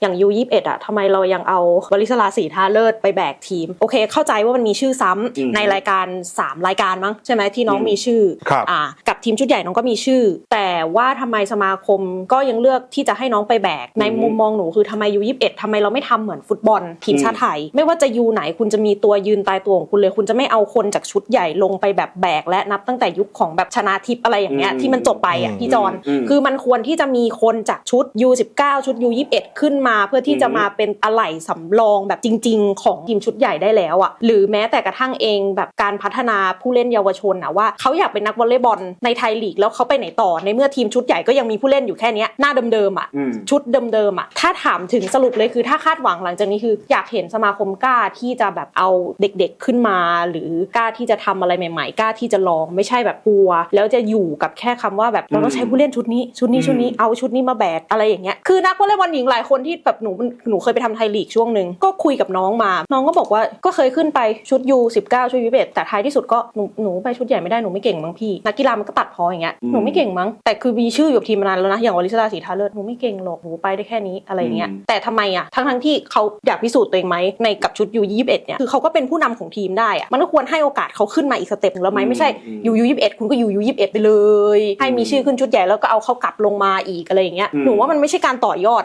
อย่างยูยี่สิบเอ็ดอะทำไมเรายังเอาบริสลาสีทาเลิศไปแบกทีม โอเค เข้าใจว่ามันมีชื่อซ้ำอืมในรายการ 3 รายการมั้งใช่ไหมที่น้องอืมมีชื่อครับอ่ากับทีมชุดใหญ่น้องก็มีชื่อ แต่ว่าทำไมสมาคมก็ยังเลือกที่จะให้น้องไปแบก ในมุมมองหนูคือทำไมยูยี่สิบเอ็ดทำไมเราไม่ทำเหมือนฟุตบอลทีมชาติไทย ไม่ว่าจะยูไหนคุณจะมีตัวยืนตายตัวของคุณเลย คุณจะไม่เอาคนจากชุดใหญ่ลงไปแบบแบก และนับตั้งแต่ยุคของแบบชนะทิพย์อะไรอย่างเงี้ยอืมที่มันจบไปอะอืมพี่จอนอืมคือมันควรที่จะมีคนจากชุด U19 ชุด U21 ขึ้นมาเพื่อที่จะมาเป็นอะไหล่สำรองแบบจริง ๆ ของทีมชุดใหญ่ได้แล้วอะหรือแม้แต่กระทั่งเองแบบการพัฒนาผู้เล่นเยาวชนอะว่าเขาอยากเป็นนักวอลเลย์บอลในไทยลีกแล้วเขาไปไหนต่อในเมื่อทีมชุดใหญ่ก็ยังมีผู้เล่นอยู่แค่เนี้ยหน้าเดิมๆอะอืมชุดเดิมๆอะถ้าถามถึงสรุปเลยคือถ้าคาดหวังหลังจากนี้คือ อยากเห็นสมาคมกล้าที่จะแบบเอาเด็กๆขึ้นมา หรือกล้าที่จะทำอะไรใหม่ๆกล้าที่จะลองไม่ใช่แบบกลัว แล้วจะอยู่กับแค่คำว่าแบบเราต้องใช้ผู้เล่นชุดนี้ชุดนี้ชุดนี้เอาชุดนี้มาแบกอะไรอย่างเงี้ยคือนักวอลเลย์บอลหญิงหลายคนที่แบบหนูหนูเคยไปทำไทยลีกช่วงหนึ่งก็คุยกับน้องมา น้องก็บอกว่าก็เคยขึ้นไปชุดยู19ชุดยูเแต่ท้ายที่สุดก็หนูหนูไปชุดใหญ่ไม่ได้หนูไม่เก่งมั้งพี่นักกีฬามันก็ตัดพออย่างเงี้ยหนูไม่เก่งมั้งแต่คือมีชื่ออยู่กับทีมมานานแล้วนะอย่างวลิศราสีทาเลิศหนูไม่เก่งหรอกหนูไปได้แค่นี้อะไรอย่างเงี้ยอืมแต่ทำไมอะทั้งทั้งๆที่เขาอยากพิสูจน์ตัวเองไหมในกับชุดยู21เนี่ยคือเขาก็เป็นผู้นำของทีมได้อะมันก็ควรให้โอกาสเขาขึ้นมาอีกสเต็ปหนึ่งแล้วไหมไม่ใช่ยูยู21คุณก็ยูยู21ไปเลย ให้มีชื่อขึ้นชุดใหญ่แล้วก็เอาเขากลับลงมาอีกอะไรอย่างเงี้ยหนูว่ามันไม่ใช่การต่อยอดอะ